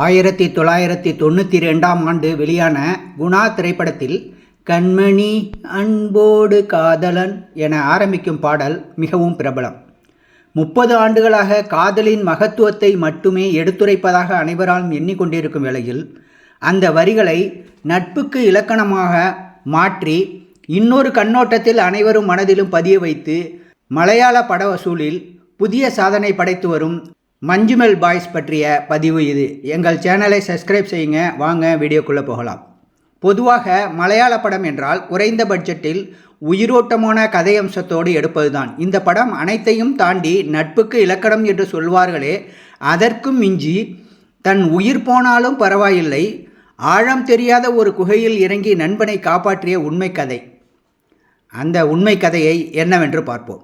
ஆயிரத்தி தொள்ளாயிரத்தி தொண்ணூற்றி ரெண்டாம் ஆண்டு வெளியான குணா திரைப்படத்தில் கண்மணி அன்போடு காதலன் என ஆரம்பிக்கும் பாடல் மிகவும் பிரபலம். முப்பது ஆண்டுகளாக காதலின் மகத்துவத்தை மட்டுமே எடுத்துரைப்பதாக அனைவராலும் எண்ணிக்கொண்டிருக்கும் வேளையில் அந்த வரிகளை நட்புக்கு இலக்கணமாக மாற்றி இன்னொரு கண்ணோட்டத்தில் அனைவரும் மனதிலும் பதிய வைத்து மலையாள பட வசூலில் புதிய சாதனை படைத்து வரும் மஞ்சுமெல் பாய்ஸ் பற்றிய பதிவு இது. எங்கள் சேனலை சப்ஸ்கிரைப் செய்யுங்க. வாங்க வீடியோக்குள்ளே போகலாம். பொதுவாக மலையாள படம் என்றால் குறைந்த பட்ஜெட்டில் உயிரோட்டமான கதையம்சத்தோடு எடுப்பதுதான். இந்த படம் அனைத்தையும் தாண்டி நட்புக்கு இலக்கணம் என்று சொல்வார்களே அதற்கும் மிஞ்சி தன் உயிர் போனாலும் பரவாயில்லை ஆழம் தெரியாத ஒரு குகையில் இறங்கி நண்பனை காப்பாற்றிய உண்மை கதை அந்த உண்மை கதையை என்னவென்று பார்ப்போம்.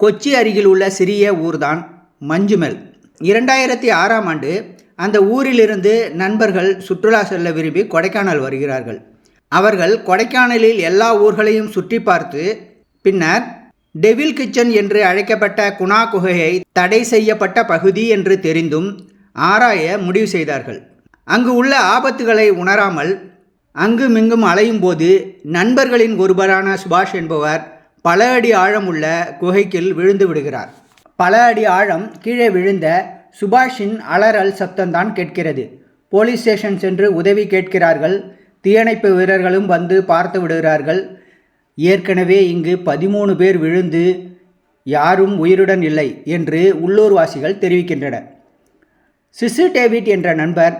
கொச்சி அருகில் உள்ள சிறிய ஊர்தான் மஞ்சுமெல். இரண்டாயிரத்தி ஆறாம் ஆண்டு அந்த ஊரிலிருந்து நண்பர்கள் சுற்றுலா செல்ல விரும்பி கொடைக்கானல் வருகிறார்கள். அவர்கள் கொடைக்கானலில் எல்லா ஊர்களையும் சுற்றி பார்த்து பின்னர் டெவில் கிச்சன் என்று அழைக்கப்பட்ட குணா குகையை தடை செய்யப்பட்ட பகுதி என்று தெரிந்தும் ஆராய முடிவு செய்தார்கள். அங்கு உள்ள ஆபத்துகளை உணராமல் அங்குமிங்கும் அலையும் போது நண்பர்களின் ஒருவரான சுபாஷ் என்பவர் பல அடி ஆழமுள்ள குகைக்கில் விழுந்து விடுகிறார். பல அடி ஆழம் கீழே விழுந்த சுபாஷின் அலறல் சப்தம்தான் கேட்கிறது. போலீஸ் ஸ்டேஷன் சென்று உதவி கேட்கிறார்கள். தீயணைப்பு வீரர்களும் வந்து பார்த்து விடுகிறார்கள். ஏற்கனவே இங்கு பதிமூணு பேர் விழுந்து யாரும் உயிருடன் இல்லை என்று உள்ளூர்வாசிகள் தெரிவிக்கின்றனர். சிசு டேவிட் என்ற நண்பர்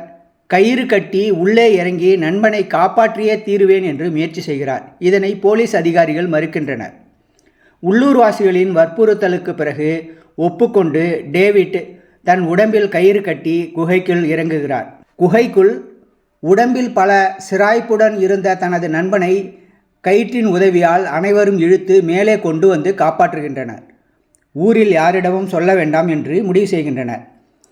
கயிறு கட்டி உள்ளே இறங்கி நண்பனை காப்பாற்றியே தீருவேன் என்று முயற்சி செய்கிறார். இதனை போலீஸ் அதிகாரிகள் மறுக்கின்றனர். உள்ளூர்வாசிகளின் வற்புறுத்தலுக்கு பிறகு ஒப்புக்கொண்டு டேவிட் தன் உடம்பில் கயிறு கட்டி குகைக்குள் இறங்குகிறார். குகைக்குள் உடம்பில் பல சிராய்ப்புடன் இருந்த தனது நண்பனை கயிற்றின் உதவியால் அனைவரும் இழுத்து மேலே கொண்டு வந்து காப்பாற்றுகின்றனர். ஊரில் யாரிடமும் சொல்ல வேண்டாம் என்று முடிவு செய்கின்றனர்.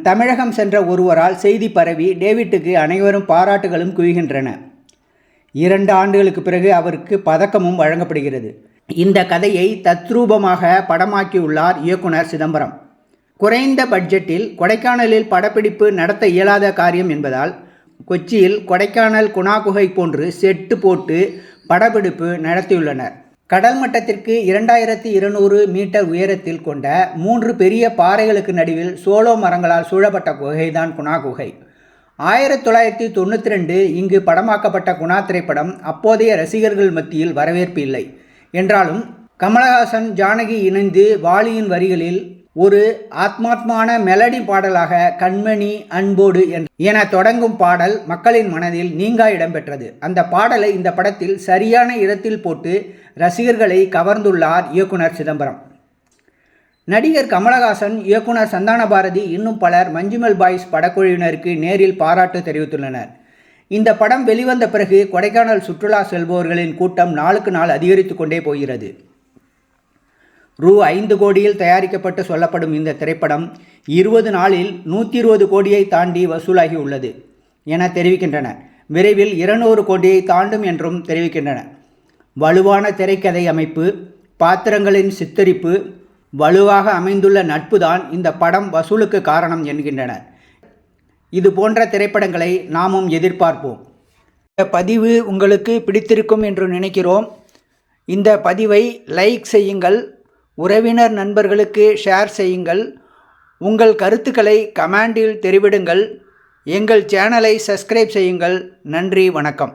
தமிழகம் சென்ற ஒருவரால் செய்தி பரவி டேவிட்டுக்கு அனைவரும் பாராட்டுகளும் குவிகின்றன. இரண்டு ஆண்டுகளுக்கு பிறகு அவருக்கு பதக்கமும் வழங்கப்படுகிறது. இந்த கதையை தத்ரூபமாக படமாக்கியுள்ளார் இயக்குனர் சிதம்பரம். குறைந்த பட்ஜெட்டில் கொடைக்கானலில் படப்பிடிப்பு நடத்த இயலாத காரியம் என்பதால் கொச்சியில் கொடைக்கானல் குணாகுகை போன்று செட்டு போட்டு படப்பிடிப்பு நடத்தியுள்ளனர். கடல் மட்டத்திற்கு இரண்டாயிரத்தி இருநூறு மீட்டர் உயரத்தில் கொண்ட மூன்று பெரிய பாறைகளுக்கு நடுவில் சோளோ மரங்களால் சூழப்பட்ட குகைதான் குணா குகை ஆயிரத்தி தொள்ளாயிரத்தி தொண்ணூற்றி ரெண்டு இங்கு படமாக்கப்பட்ட குணா திரைப்படம் அப்போதைய ரசிகர்கள் மத்தியில் வரவேற்பு இல்லை. என்றாலும் கமலஹாசன் ஜானகி இணைந்து வாலியின் வரிகளில் ஒரு ஆத்மாத்மான மெலடி பாடலாக கண்மணி அன்போடு என தொடங்கும் பாடல் மக்களின் மனதில் நீங்கா இடம்பெற்றது. அந்த பாடலை இந்த படத்தில் சரியான இடத்தில் போட்டு ரசிகர்களை கவர்ந்துள்ளார் இயக்குனர் சிதம்பரம். நடிகர் கமலஹாசன் இயக்குனர் சந்தான பாரதி இன்னும் பலர் மஞ்சுமல் பாய்ஸ் படக்குழுவினருக்கு நேரில் பாராட்டு தெரிவித்துள்ளனர். இந்த படம் வெளிவந்த பிறகு கொடைக்கானல் சுற்றுலா செல்பவர்களின் கூட்டம் நாளுக்கு நாள் அதிகரித்து கொண்டே போகிறது. ரூ ஐந்து கோடியில் தயாரிக்கப்பட்டு சொல்லப்படும் இந்த திரைப்படம் இருபது நாளில் நூற்றி இருபது கோடியை தாண்டி வசூலாகி உள்ளது என தெரிவிக்கின்றன. விரைவில் இருநூறு கோடியை தாண்டும் என்றும் தெரிவிக்கின்றன. வலுவான திரைக்கதை அமைப்பு பாத்திரங்களின் சித்தரிப்பு வலுவாக அமைந்துள்ள நட்பு தான் இந்த படம் வசூலுக்கு காரணம் என்கின்றனர் இது போன்ற திரைப்படங்களை நாமும் எதிர்பார்ப்போம். இந்த பதிவு உங்களுக்கு பிடித்திருக்கும் என்று நினைக்கிறோம். இந்த பதிவை லைக் செய்யுங்கள். உறவினர் நண்பர்களுக்கு ஷேர் செய்யுங்கள். உங்கள் கருத்துக்களை கமெண்டில் தெரிவிடுங்கள். எங்கள் சேனலை சப்ஸ்கிரைப் செய்யுங்கள். நன்றி வணக்கம்.